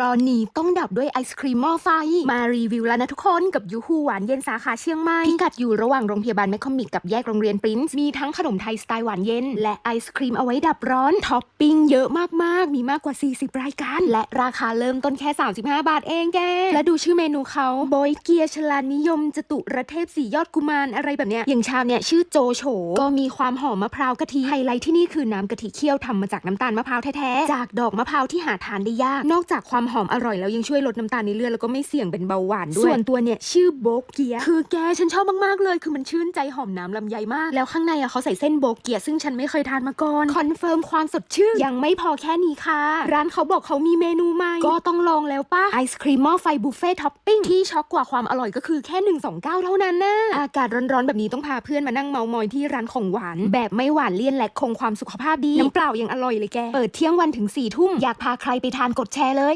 ร้อนนี้ต้องดับด้วยไอศครีมหม้อไฟ มารีวิวแล้วนะทุกคนกับยูฮูหวานเย็นสาขาเชียงใหม่พิกัดอยู่ระหว่างโรงพยาบาลแมคคอมิกกับแยกโรงเรียนปรินซ์มีทั้งขนมไทยสไตล์หวานเย็น และไอศครีมเอาไว้ดับร้อนท็อปปิ้งเยอะมากๆ มีมากกว่า 40 รายการ และราคาเริ่มต้นแค่ 35 บาทเองแก และดูชื่อเมนูเขาโบยเกียร์ชลานิยมจตุรเทพสียอดกุมารอะไรแบบเนี้ยอย่างชามเนี่ยชื่อโจโฉก็มีความหอมมะพร้าวกะทิไฮไลท์ที่นี่คือน้ำกะทิเคี่ยวทำมาจากน้ำตาลมะพร้าวแท้ๆจากดอกมะพร้าวที่หาทานได้ยากนอกจากความหอมอร่อยแล้วยังช่วยลดน้ำตาลในเลือดแล้วก็ไม่เสี่ยงเป็นเบาหวานด้วย ส่วนตัวเนี่ยชื่อโบกเกียคือแกฉันชอบมากๆเลย คือมันชื่นใจหอมน้ำลำไยมาก แล้วข้างในอะเขาใส่เส้นโบกเกียซึ่งฉันไม่เคยทานมาก่อนคอนเฟิร์มความสดชื่นยังไม่พอแค่นี้ค่ะ ร้านเขาบอกเขามีเมนูใหม่ก็ต้องลองแล้วป่ะไอศครีมหม้อไฟบุฟเฟ่ท็อปปิ้งที่ช็อกกว่าความอร่อยก็คือแค่129 เท่านั้นนะอากาศร้อนๆแบบนี้ต้องพาเพื่อนมานั่งเมามอยที่ร้านของหวาน แบบไม่หวานเลี่ยนและคงความสุขภาพดีน้ำเปล่ายังอร่อยเลยแกเปิดเที่ยงวันถึง4ี่ทุ่มอยากพาใครไปทานกดแชร์เลย